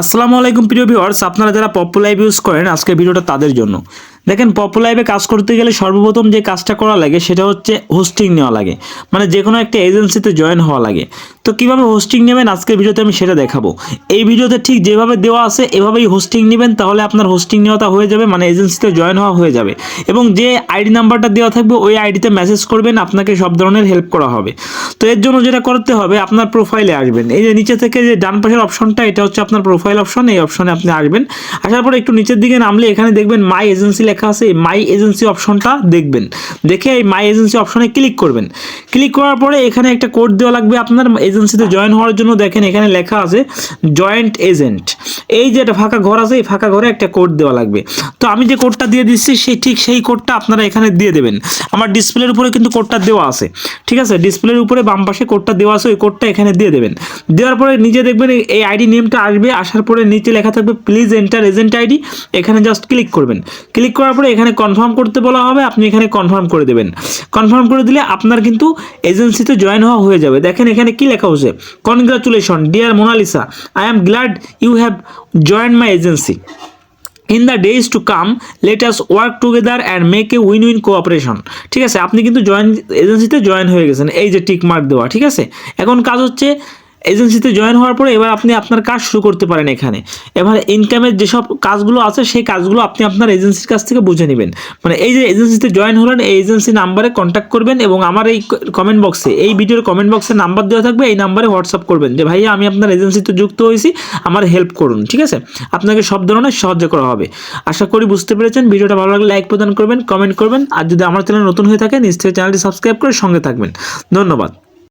আসসালামু আলাইকুম প্রিয় ভিউয়ার্স, আপনারা যারা পপু লাইভ ইউজ করেন, আজকের ভিডিওটা তাদের জন্য। দেখেন পপু লাইভে কাজ করতে গেলে সর্বপ্রথম যে কাজটা করা লাগে, সেটা হচ্ছে হোস্টিং নেওয়া লাগে। মানে যে কোনো একটা এজেন্সিতে জয়েন হওয়া লাগে। তো কীভাবে হোস্টিং নেবেন? আজকের ভিডিওতে আমি সেটা দেখাবো। এই ভিডিওতে ঠিক যেভাবে দেওয়া আছে, এভাবেই হোস্টিং নেবেন, তাহলে আপনার হোস্টিং নেওয়াটা হয়ে যাবে মানে এজেন্সিতে জয়েন হওয়া হয়ে যাবে। এবং যে আইডি নাম্বারটা দেওয়া থাকবে, ওই আইডিতে মেসেজ করবেন, আপনাকে সব ধরনের হেল্প করা হবে। তো এর জন্য যেটা করতে হবে, আপনার প্রোফাইলে আসবেন। এই যে নিচে থেকে যে ডান পাশের অপশনটা এটা হচ্ছে আপনার প্রোফাইল অপশন এই অপশনে আপনি আসবেন। আসার পরে একটু নিচের দিকে নামলে এখানে দেখবেন মাই এজেন্সি লেখা আছে, এই মাই এজেন্সি অপশনটা দেখবেন। দেখে এই মাই এজেন্সি অপশনে ক্লিক করবেন। ক্লিক করার পরে এখানে একটা কোড দেওয়া লাগবে আপনার। এজেন্সিতে জয়েন হওয়ার জন্য দেখেন এখানে লেখা আছে জয়েন্ট এজেন্ট এই যে একটা ফাঁকা ঘর আছে, এই ফাঁকা ঘরে একটা কোড দেওয়া লাগবে। তো আমি যে কোডটা দিয়ে দিচ্ছি সেই ঠিক সেই কোডটা আপনারা এখানে দিয়ে দেবেন। আমার ডিসপ্লের উপরে কিন্তু কোডটা দেওয়া আছে। ঠিক আছে? ডিসপ্লের উপরে বাম পাশে কোডটা দেওয়া আছে, ওই কোডটা এখানে দিয়ে দেবেন। দেওয়ার পরে নিজে দেখবেন এই- আইডি নেমটা আসবে, আসার পরে নিচে লেখা থাকবে প্লিজ এন্টার এজেন্ট আইডি এখানে জাস্ট ক্লিক করবেন। ক্লিক করার পরে এখানে কনফার্ম করতে বলা হবে, আপনি এখানে কনফার্ম করে দেবেন। কনফার্ম করে দিলে আপনার কিন্তু এজেন্সিতে জয়েন হওয়া হয়ে যাবে। দেখেন এখানে কি লেখা হচ্ছে congratulation dear Monalisa I am glad you have join my agency. In the days to come let us work together and make a win win cooperation ঠিক আছে? আপনি কিন্তু জয়েন এজেন্সিতে জয়েন হয়ে গেছেন। এই যে টিক মার্ক দেওয়া, ঠিক আছে? এখন কাজ হচ্ছে এজেন্সিতে জয়েন হওয়ার পরে এবার আপনি আপনার কাজ শুরু করতে পারেন এখানে। এবার ইনকামের যেসব কাজগুলো আছে, সেই কাজগুলো আপনি আপনার এজেন্সির কাছ থেকে বুঝে নেবেন। মানে এই যে এজেন্সিতে জয়েন হলেন, এই এজেন্সি নাম্বারে কন্ট্যাক্ট করবেন এবং আমার এই কমেন্ট বক্সে এই ভিডিওর কমেন্ট বক্সে নাম্বার দেওয়া থাকবে, এই নাম্বারে হোয়াটসঅ্যাপ করবেন যে, ভাইয়া, আমি আপনার এজেন্সিতে যুক্ত হয়েছি, আমার হেল্প করুন। ঠিক আছে? আপনাকে সব ধরনের সাহায্য করা হবে। আশা করি বুঝতে পেরেছেন। ভিডিওটা ভালো লাগলে লাইক প্রদান করবেন কমেন্ট করবেন। আর যদি আমার চ্যানেল নতুন হয়ে থাকে, নিশ্চয়ই চ্যানেলটি সাবস্ক্রাইব করে সঙ্গে থাকবেন। ধন্যবাদ।